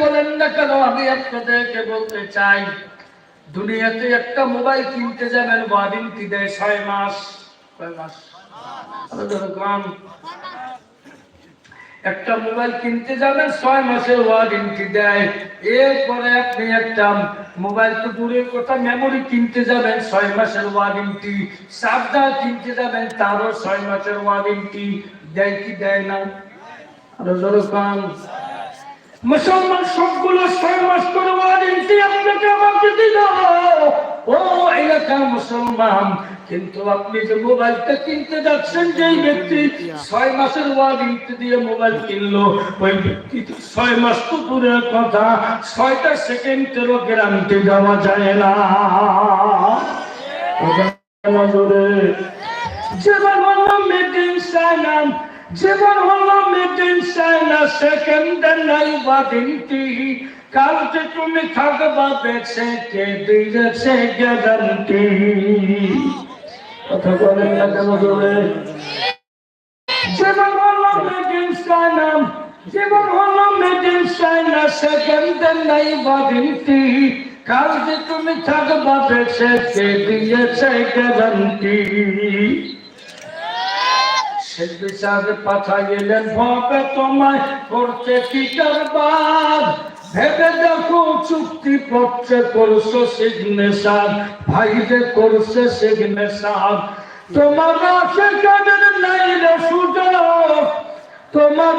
বলেন না কেন, আমি আপনাদেরকে বলতে চাই, দুনিয়াতে একটা মোবাইল কিনতে যাবেন ওয়ারেন্টি দেয়? ছয় মাস। কয় মাস। একটা মোবাইল কিনতে যাবেন, ছয় মাসের ওয়ারেন্টি দেয়। এরপরে আপনি একটা মোবাইল তো দূরের কথা মেমোরি কিনতে যাবেন, ছয় মাসের ওয়ারেন্টি। চার্জার কিনতে যাবেন, তারও ছয় মাসের ওয়ারেন্টি। দেয় কি দেয় না? আরও জোরে। মুসলমান সবগুলো ছয় মাস করে ওয়ারেন্টি আপনাকে আমাকে দিল। ও এলাকার মুসলমান, কিন্তু আপনি যে মোবাইলটা কিনতে যাচ্ছেন, যেই ব্যক্তি ছয় মাসের ওয়ারেন্টি দিয়ে মোবাইল কিনলো, ওই ব্যক্তি ছয় মাস তো দূরের কথা, ছয়টা সেকেন্ডেরও গ্যারান্টি দেওয়া যায় না। সাইনা সেকেন্ডের নাই ওয়ারেন্টি কাল যে তুমি থাকবা বেছে কে দিয়েছে গ্যারান্টি কথা বলেন না কেন জোরে জীবন হলো মিটিং সাইনাম জীবন হলো মিটিং সাইনা সেকেন্ডের নাই ওয়ারেন্টি কাল যে তুমি থাকবা বেছে কে দিয়েছে গ্যারান্টি সে বিচারে পাঠাইলেন ভবে তোমায় করতে কি কারবার ভেবে দেখো চুক্তি পত্রে করছ সিগনেচার ভাইরে করছে সিগনেচার তোমার কাদের নাই রে সুযোগ। তোমার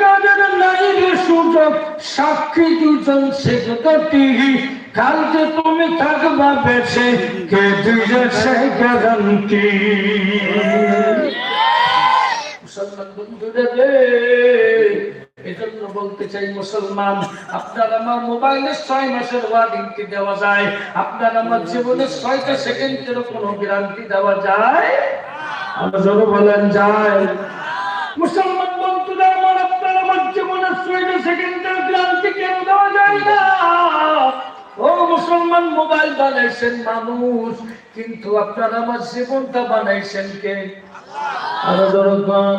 কাদের নাই রে সুযোগ। সাক্ষী দুজন সেগতি কালকে তুমি থাকবা বেছে কে দিয়েছে গ্যারান্টি মুসলমান এজন্য বলতে চাই মুসলমান, আপনার আমার মোবাইলে ছয় মাসের ওয়ারেন্টি দেওয়া যায়, আপনার আমার ছয়টা সেকেন্ডের কোনো গ্যারান্টি দেওয়া যায়? বলেন, যায়। মুসলমান বন্ধুরা, আমার আপনার আমার ছয়টা সেকেন্ডের কেন দেওয়া যায় না? ও মুসলমান, মোবাইল বানাইছেন মানুষ, কিন্তু আপনার আমার জীবনটা বানাইছেন কে? আরও যেরকম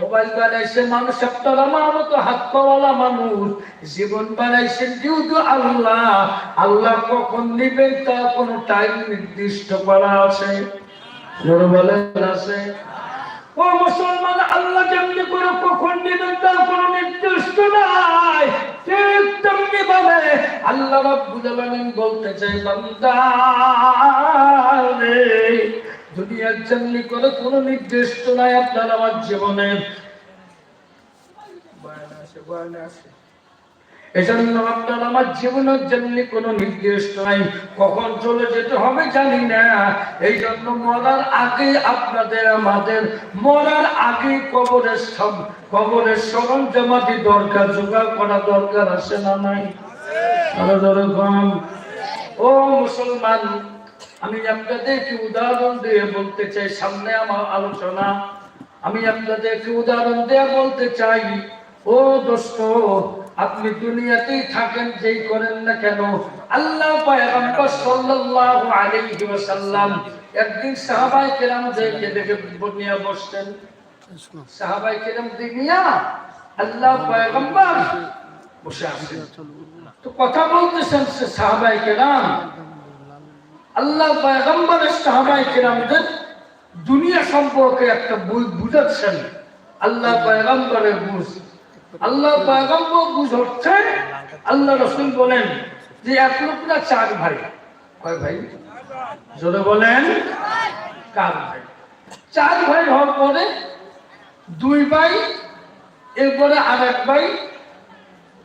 মোবাইল বানাইছে মানুষ আপনার আমার মতো হাত পাওয়ালা মানুষ। জীবন বানাইছেন যেহেতু আল্লাহ আল্লাহ কখন নিবেন তা কোনো টাইম নির্দিষ্ট করা আছে। বলেন, আছে। ও মুসলমান, আল্লাহ যেমনি করে কখন নিবেন তার কোনো নির্দিষ্ট নাই। ঠিক তেমনি ভাবে আল্লাহ রাব্বুল বলতে চাই বান্দা দুনিয়ার জন্য করে কোনো নির্দিষ্ট নাই আপনার আমার জীবনে। এজন্য আপনার আমার জীবনের জন্য কোনো নাই, কখন চলে যেতে হবে জানি না। এই জন্য মরার আগে আপনাদের, আমাদের মরার আগে কবরের সব, কবরের সরঞ্জামাতি দরকার, জোগাড় করা দরকার আছে না নাই? ও মুসলমান আমি আপনাদেরকে উদাহরণ দিয়ে বলতে চাই, সামনে আমার আলোচনা। আমি আপনাদেরকে উদাহরণ দিয়ে বলতে চাই, ও দোস্ত, আপনি দুনিয়াতেই থাকেন, যেই করেন না কেন? আল্লাহ পয়গম্বর সাল্লাল্লাহু আলাইহি ওয়াসাল্লাম একদিন সাহাবায়ে কেরাম দেখে নিয়ে বসতেন সাহাবায়ে কেরাম দিনিয়া, আল্লাহ পয়গম্বর বসে আছেন। তো কথা বলতেছেন সাহাবাই কেরাম। আল্লাহ পয়গম্বরের দুনিয়া সম্পর্কে একটা বই বুঝাচ্ছেন। আল্লাহ পয়গম্বরের বুঝ। আল্লাহ পয়গম্বর বুঝ হচ্ছে, আল্লাহ রসুল বলেন যে এক লোকরা চার ভাই। কয় ভাই? জোরে বলেন কার ভাই। চার ভাই হওয়ার পরে দুই ভাই, এরপরে আর এক ভাই,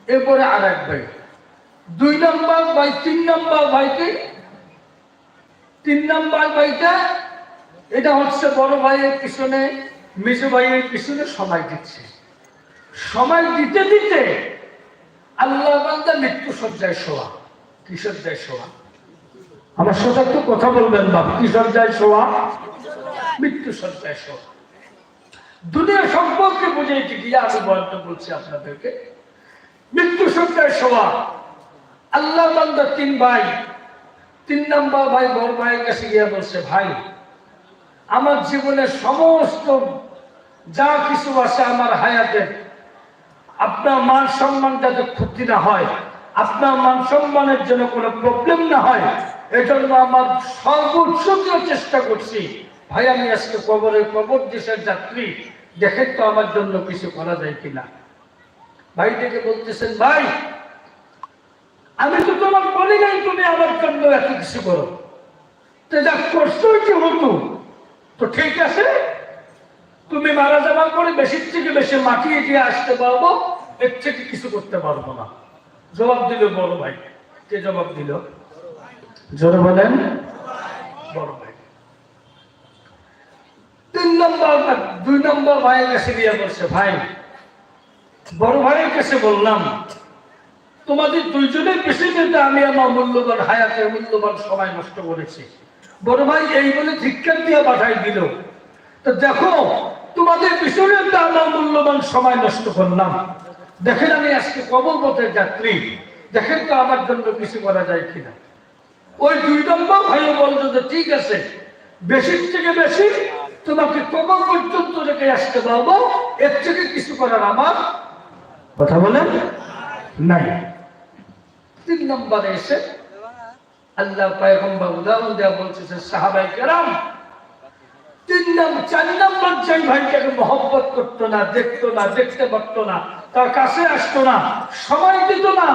এরপরে আর এক ভাই। দুই নম্বর ভাই, তিন নম্বর ভাইকে তিন নম্বর ভাইটা, এটা হচ্ছে বড় ভাইয়ের পিছনে মেজো ভাইয়ের পিছনে সময় দিচ্ছে। সময় দিতে দিতে আল্লাহ বান্দা মৃত্যু সজ্জায় শোয়া। কি সজ্জায় শোয়া? আমার সাথে একটু কথা বলবেন বাবু কি সজ্জায় শোয়া? মৃত্যু সজ্জায় শোয়া। দুনিয়া সম্পর্কে বুঝেছি কি আমি বলতে বলছি আপনাদেরকে। মৃত্যু সজ্জায় শোয়া। আল্লাহ বান্দা তিন ভাই তিন নম্বর ভাই, বড় ভাইয়ের কাছে গিয়ে বলছে, ভাই, আমার জীবনের সমস্ত যা কিছু আছে আমার হায়াতে, আপনার মান সম্মান যাতে ক্ষতি না হয়, আপনার মান সম্মানের জন্য কোনো প্রবলেম না হয়, এজন্য আমার সর্বোচ্চ চেষ্টা করছি। ভাই, আমি আজকে কবরের কবর দেশের যাত্রী দেখেন তো আমার জন্য কিছু করা যায় কিনা? ভাই বলতেছেন, ভাই আমি তো তোমার বলি নাই তুমি আমার জন্য এত কিছু করো। তো যা করছোই কি হতো? তো ঠিক আছে, তুমি মারা যাওয়ার পরে বেশির থেকে বেশি মাটি দিয়ে আসতে পারব, এর থেকে কিছু করতে পারব না। জবাব দিল বড় ভাই। কে জবাব দিল? জোরে বলেন। বড় ভাই। তিন নম্বর দুই নম্বর ভাইয়ের কাছে গিয়ে বলছে ভাই। বড় ভাইয়ের কাছে বললাম তোমাদের দুইজনের পেছনেতে আমি আমার মূল্যবান হায়াতে মূল্যবান সময় নষ্ট করেছি। বড় ভাই, এই বলে ধিক্ষার দিয়ে পাঠাই দিল। তো দেখো, তোমাদের পিছনে তো আমার মূল্যবান সময় নষ্ট করলাম। দেখেন আমি আজকে কবর পথের যাত্রী। দেখেন তো আমার জন্য কিছু করা যায় কিনা। ওই দুই নম্বর ভাইও বলতো যে, ঠিক আছে বেশির থেকে বেশি তোমাকে কবর পর্যন্ত রেখে আসতে পারব। এর থেকে কিছু করার আমার কথা বলেন নাই। তিন নম্বরে এসে আল্লাহ পায়গম্বর উদাহরণ দেওয়া বলতেছে সাহাবাই কেরাম, তিন নম্বর চার নম্বর যেই ভাইটাকে মহব্বত করতো না, দেখতো না, দেখতে পারতো না, তার কাছে আসতো না, সময় দিত না।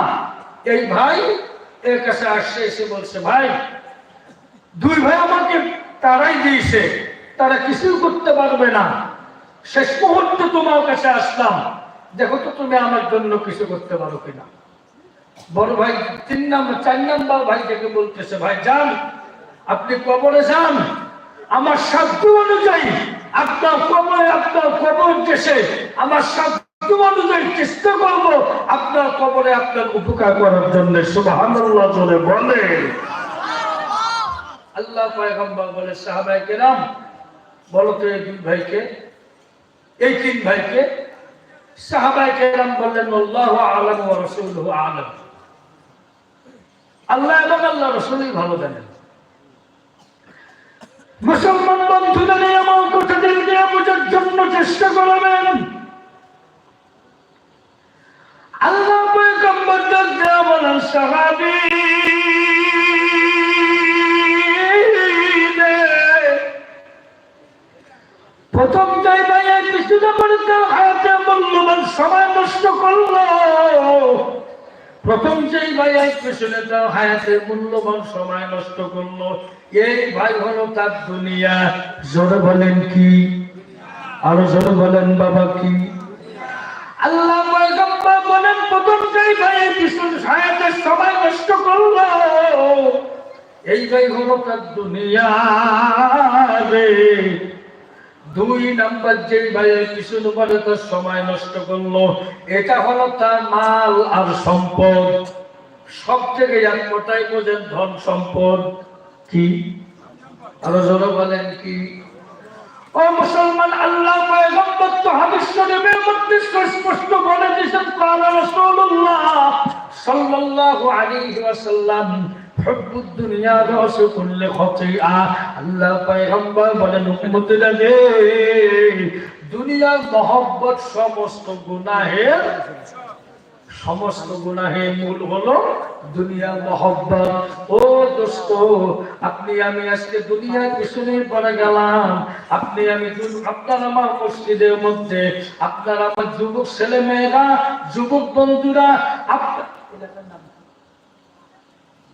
এই ভাই এর কাছে আসছে, এসে বলছে, ভাই, দুই ভাই আমাকে তারাই দিয়েছে, তারা কিছুই করতে পারবে না। শেষ মুহূর্তে তোমার কাছে আসলাম, দেখো তো তুমি আমার জন্য কিছু করতে পারো কিনা। বড় ভাই, তিন নম্বর, চার নম্বর ভাইটাকে বলতেছে, ভাই, যান, আপনি কবরে যান। আমার সাধ্য অনুযায়ী আপনার কবরে, আপনার কবর দেশে আমার সাধ্য অনুযায়ী চেষ্টা করব আপনার কবরে আপনার উপকার করার জন্য। বলে। আল্লাহ পয়গম্বর বলে সাহাবাই কেরাম, বলো তো এই দুই ভাইকে, এই তিন ভাইকে। সাহাবাই কেরাম বললেন, আল্লাহ আলম ও রসুল আলম। আল্লাহ এবং আল্লাহ রসুলই ভালো জানেন। মুসলমান বন্ধুরা নিয়ে আমার নিয়ে বোঝার জন্য চেষ্টা করবেন। আল্লাহ পয়গম্বর দেওয়া বলেন সাহাবী প্রথম জায়গায় কিছুটা করে তার হায়াতে মূল্যবান সময় নষ্ট করল। প্রথম যেই ভাই পেছনে তার হায়াতে মূল্যবান সময় নষ্ট করল। এই ভাই হলো তার দুনিয়া। জোরে বলেন কি? আরও জোরে বলেন, বাবা কি? আল্লাহ পয়গম্বর বলেন, প্রথম যেই ভাই পিছনে হায়াতে সময় নষ্ট করল। এই ভাই হলো তার দুনিয়া রে। দুই নাম্বার যে ভাইয়ের পিছনে পরে তার সময় নষ্ট করল, এটা হলো তার মাল আর সম্পদ। সব থেকে এক কোটাই বোঝেন, ধন সম্পদ কি? আরও জোরে বলেন কি? ও মুসলমান, আল্লাহ পয়গম্বর তো হাদিস শরীফের মধ্যে স্পষ্ট বলে দিয়েছেন, কালা রাসূলুল্লাহ সাল্লাল্লাহু আলাইহি ওয়াসাল্লাম হুব্বুদ দুনিয়া রাস কুল্লি খতিআ আল্লাহ পয়গম্বর বলেন উম্মতেরা রে দুনিয়ার মহব্বত সমস্ত গুনাহের সমস্ত গুনাহের মূল হলো দুনিয়া মহব্বত। ও দোস্ত, আপনি আমি আজকে দুনিয়ার পিছনে পড়ে গেলাম। আপনি আমি আপনার আমার মসজিদের মধ্যে, আপনার আমার যুবক ছেলে মেয়েরা যুবক বন্ধুরা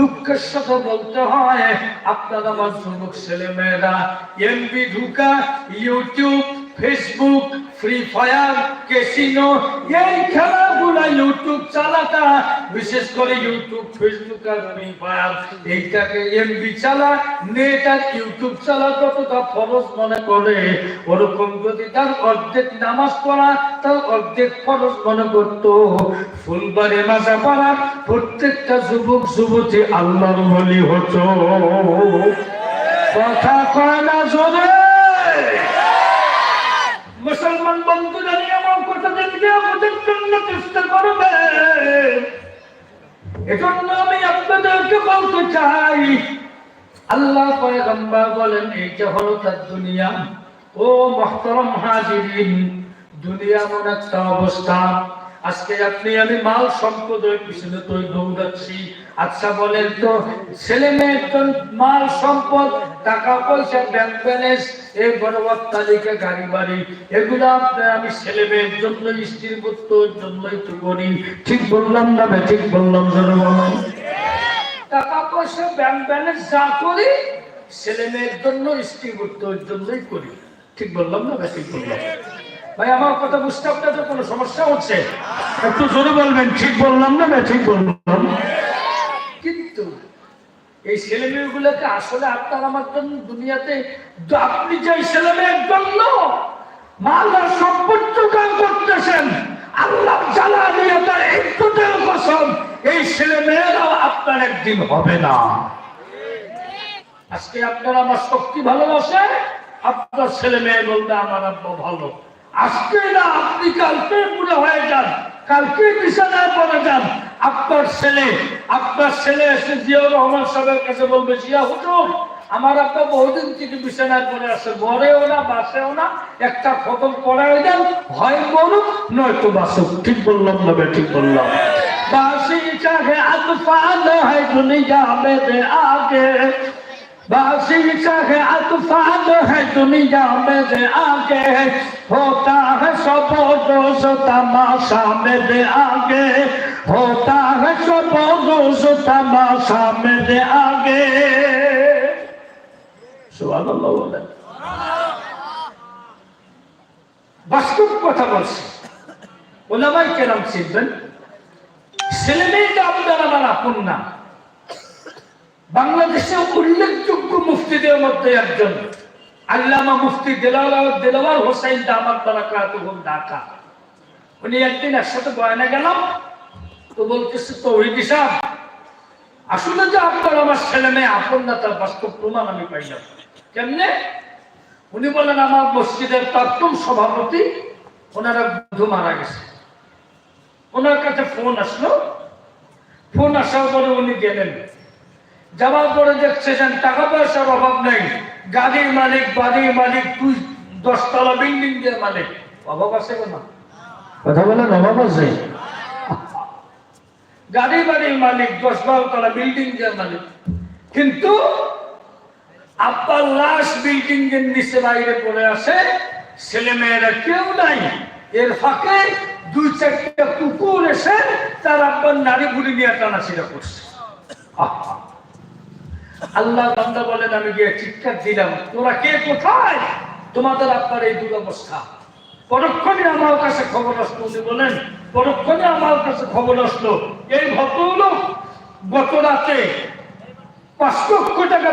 দুঃখের সাথে বলতে হয় আপনার আমার যুবক ছেলে মেয়েরা এমবি ঢুকা YouTube Facebook Free Fire casino এই খেলাগুলা ইউটিউব চালাটা বিশেষ করে ইউটিউব ফেসবুক আর ফ্রি ফায়ার এইটাকে এমবি চালা নেট আর ইউটিউব চালা যতটা ফরজ মনে করে। ওরকম যদি তার অর্ধেক নামাজ পড়া, তার অর্ধেক ফরজ মনে করত। ফুলবাড়ি মাসা পড়া, প্রত্যেকটা যুবক, যুবতী আল্লাহর বলি হতো। কথা কয় না জোরে। মুসলমান বন্ধুরা আমার কথা আমাদের জন্য চেষ্টা করবে। এজন্য আমি আপনাদেরকে বলতে চাই, আল্লাহ পয়গম্বর বলেন এইটা হলো তার দুনিয়া, ও মহতরম হাজিরিন দুনিয়া এমন একটা অবস্থা। আজকে আপনি, আমি মাল সম্পদের পিছনে তো দৌড়াচ্ছি। আচ্ছা বলেন তো ছেলে মেয়ের তো মাল সম্পদ টাকা পয়সা ব্যাংক ব্যালেন্স এই গাড়ি বাড়ি, এগুলো আপনার আমি ছেলে মেয়ের জন্য স্ত্রীর পুত্রের জন্যই তো করি। ঠিক বললাম না ঠিক বললাম টাকা পয়সা ব্যাংক ব্যালেন্স যা করি, ছেলে মেয়ের জন্য স্ত্রী পুত্রের জন্যই করি। ঠিক বললাম না ঠিক বললাম। ভাই, আমার কথা বুঝতে আপনাদের কোনো সমস্যা হচ্ছে? একটু জোরে বলবেন। ঠিক বললাম না ঠিক বললাম। কিন্তু এই ছেলে মেয়েগুলোকে আসলে আপনার আমার জন্য দুনিয়াতে আপনি যে ছেলে মেয়ের জন্য মালার সম্পদ জোগাড় করতেছেন, আল্লাহ জ্বালা দিয়ে তার ইজ্জতের কসম, এই ছেলে মেয়েরাও আপনার একদিন হবে না। আজকে আপনার আমার শক্তি ভালোবাসে, আপনার ছেলে মেয়ে বলবে, আমার আব্বা ভালো। আজকে না, আপনি কালকে পুরো হয়ে কালকে বিছানায় পড়ে যান। আপনার ছেলে আপনার ছেলে এসে জিয়াউর রহমান সাহেবের কাছে বলবে, জিয়া হুজুর, আমার আপনার বহুদিন থেকে বিছানায় পড়ে আছে মরেও না, বাসেও না, একটা খতম পড়াই দেন হয় মরুক নয়তো বাসুক। ঠিক বললাম না ঠিক বললাম। বাসি চাহে আতফান হয় দুনিয়া মে আগে। बासी चाहे अतफान है दुनिया में दे आगे होता है सब रोज तमाशा में दे आगे होता है सब रोज तमाशा में दे आगे সুবহান আল্লাহ বলেন বাস্তব কথা বলছি ওলামাই কেরাম শিখবেন ছেলে মেয়েটা আপনার আমার আপন না বাংলাদেশে উল্লেখযোগ্য মুফতিদের মধ্যে একজন। আল্লামা মুফতি দেলাওয়ার হোসাইন দামাত বারাকাতুহুম ঢাকা। উনি একদিন একসাথে গয়না গেলাম, তো বলতেছে তো ওই সাহেব, আসলে যে আপনার আমার ছেলে মেয়ে আপন না, তার বাস্তব প্রমাণ আমি পাইলাম। কেমনে? উনি বলেন, আমার মসজিদের প্রাক্তন সভাপতি, ওনারা বন্ধু মারা গেছে। ওনার কাছে ফোন আসলো। ফোন আসার পরে উনি গেলেন। যাওয়ার পরে দেখছেন, টাকা পয়সার অভাব নেই। গাড়ির মালিক, বাড়ির মালিক, তুই দশতলা বিল্ডিং এর মালিক। অভাব আছে না কথা বলেন, অভাব আছে? গাড়ি বাড়ির মালিক দশ বারো তলা বিল্ডিং এর মালিক। কিন্তু আব্বার লাশ বিল্ডিং এর নিচে বাইরে পড়ে আসে ছেলে মেয়েরা কেউ নাই। এর ফাঁকে দুই চারটা কুকুর এসে তার আব্বার নারী বুড়ি নিয়ে টানাছিড়া করছে। আহা। আল্লাহ বান্দা বলেন, আমি গিয়ে চিৎকার দিলাম, তোরা কে কোথায়? তোমাদের আপনার এই দুরবস্থা। পরক্ষণে আমার কাছে খবর আসলো, উনি বলেন, পরক্ষণে আমার কাছে খবর আসলো, এই ভদ্রলোক গত রাতে পাঁচ লক্ষ টাকা